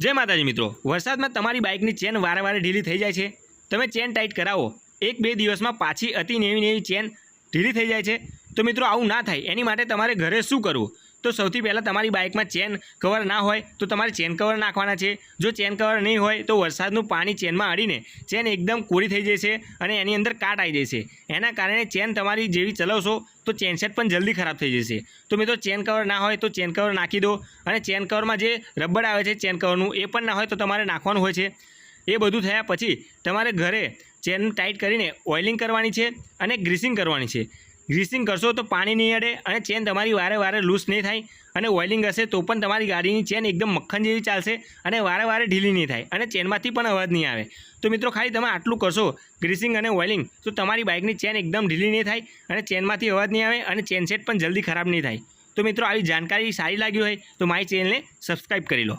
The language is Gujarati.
જય માતાજી મિત્રો, વરસાદમાં તમારી બાઇકની ચેન વારે વારે ઢીલી થઈ જાય છે. તમે ચેન ટાઈટ કરાવો, એક બે દિવસમાં પાછી અતિ નેવી નેવી ચેન ઢીલી થઈ જાય છે. તો મિત્રો, આવું ના થાય. એની માટે તમારે ઘરે શું કરવું? તો સૌથી પહેલાં તમારી બાઇકમાં ચેન કવર ના હોય તો તમારે ચેન કવર નાખવાના છે. જો ચેન કવર નહીં હોય તો વરસાદનું પાણી ચેનમાં અડીને ચેન એકદમ કોરી થઈ જશે અને એની અંદર કાટ આવી જશે. એના કારણે ચેન તમારી જેવી ચલાવશો તો ચેન સેટ પણ જલ્દી ખરાબ થઈ જશે. તો મિત્રો ચેન કવર ના હોય તો ચેન કવર નાખી દો અને ચેન કવરમાં જે રબડ આવે છે ચેન કવરનું એ પણ ના હોય તો તમારે નાખવાનું હોય છે. એ બધું થયા પછી તમારે ઘરે ચેન ટાઈટ કરીને ઓઇલિંગ કરવાની છે અને ગ્રીસિંગ કરવાની છે. ગ્રીસિંગ કરશો તો પાણી નહીં અડે અને ચેન તમારી વારે વારે લૂઝ નહીં થાય અને ઓઇલિંગ હશે તો પણ તમારી ગાડીની ચેન એકદમ મક્ખન જેવી ચાલશે અને વારે વારે ઢીલી નહીં થાય અને ચેનમાંથી પણ અવાજ નહીં આવે. તો મિત્રો ખાલી તમે આટલું કરશો ગ્રીસિંગ અને ઓઇલિંગ તો તમારી બાઇકની ચેન એકદમ ઢીલી નહીં થાય અને ચેનમાંથી અવાજ નહીં આવે અને ચેન સેટ પણ જલ્દી ખરાબ નહીં થાય. તો મિત્રો આવી જાણકારી સારી લાગી હોય તો મારી ચેનલને સબસ્ક્રાઈબ કરી લો.